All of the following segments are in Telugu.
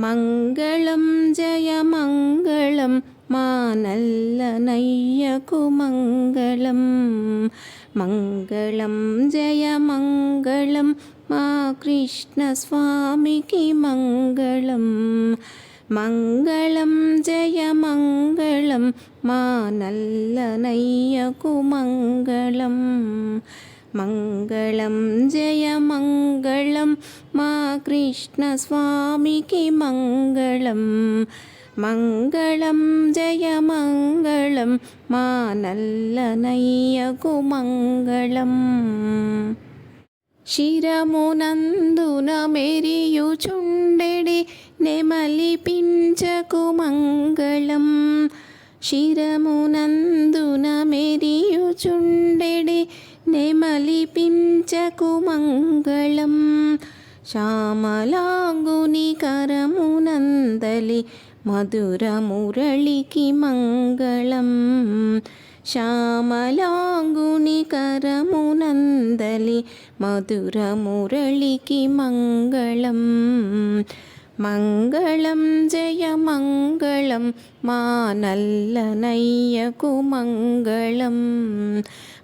మంగళం జయ మంగళం మా నల్లనయ్యకు మంగళం మంగళం జయ మంగళం మా కృష్ణ స్వామికి మంగళం జయ మంగళం మా కృష్ణస్వామికి మంగళం. మంగళం జయ మంగళం మా కృష్ణ స్వామికి మంగళం. నల్లనయ్యకు మంగళం శిరమునందున మెరియుచుండెడి నెమలి పించకు మంగళం. శిరమునందు నెమలిపించకు మంగళం శ్యామలాంగుని కరమునందలి మధుర మురళికి మంగళం. శ్యామలాంగుని కరమునందలి మధుర మురళికి మంగళం. మంగళం జయ మంగళం మా నల్లనయ్యకు మంగళం.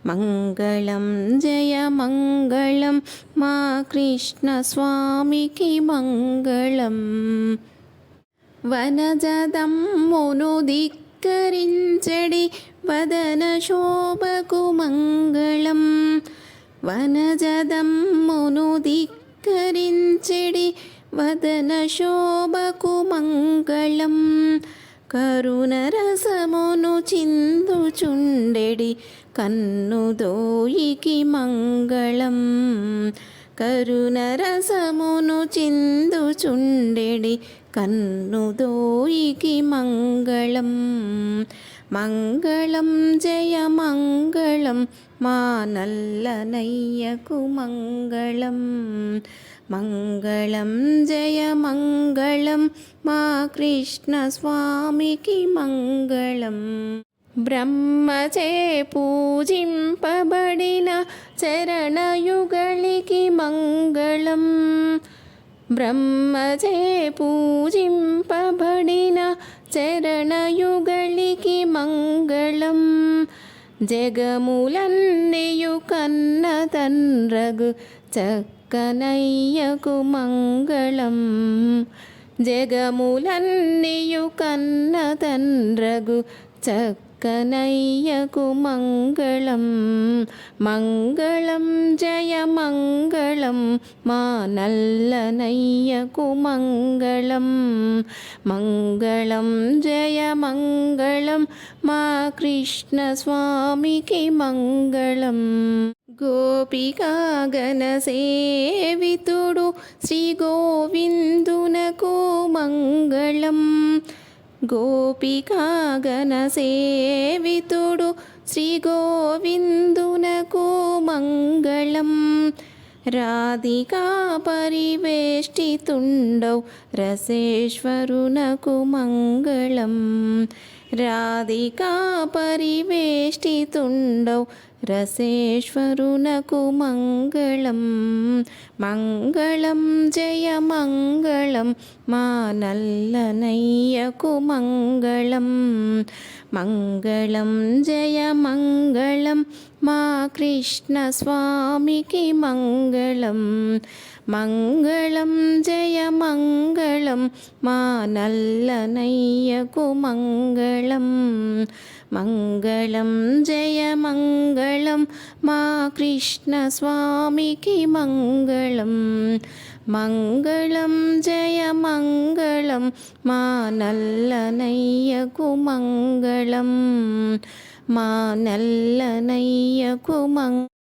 మంగళం జయ మంగళం మా కృష్ణ స్వామికి మంగళం. వనజదమ్మును ధిక్కరించడి వదన శోభకు మంగళం. వనజదమ్మును ధిక్కరించడి వదన శోభకు మంగళం కరుణరసమును చిందుచుండెడి కన్నుదోయికి మంగళం కరుణరసమును చిందుచుండెడి కన్నుదోయికి మంగళం మంగళం జయ మంగళం మా నల్లనయ్యకు మంగళం. మంగళం జయ మంగళం. మా కృష్ణస్వామికి మంగళం. బ్రహ్మచే పూజింపబడిన చరణయుగళికి మంగళం. బ్రహ్మచే పూజింపబడిన చరణయుగళికి మంగళం. జగములన్నయు కన్న తండ్రగు చక్కనయ్యకు మంగళం జగములన్నయు కన్న తండ్రగు చక్కనయ్యకు మంగళం మంగళం జయ మంగళం మా నల్లనయ్యకు మంగళం మంగళం జయ మంగళం మా కృష్ణ స్వామికి మంగళం గోపికాగణ సేవితుడు శ్రీ గోవిందునకు మంగళం గోపికాగణ సేవితుడు శ్రీ గోవిందునకు మంగళం. రాధికా పరివేష్టితుండౌ రసేశ్వరునకు మంగళం. రాధికా పరివేష్టితుండౌ రసేశ్వరునకు మంగళం మంగళం జయ మంగళం మా నల్లనయ్యకు మంగళం మంగళం జయ మంగళం మా కృష్ణ స్వామికి మంగళం మంగళం జయ మంగళం మా నల్లనయ్యకు మంగళం మంగళం జయ మంగళం మా కృష్ణ స్వామికి మంగళం. మంగళం జయ మంగళం మా నల్లనయ్యకు మంగళం మా నల్లనయ్యకు మంగళం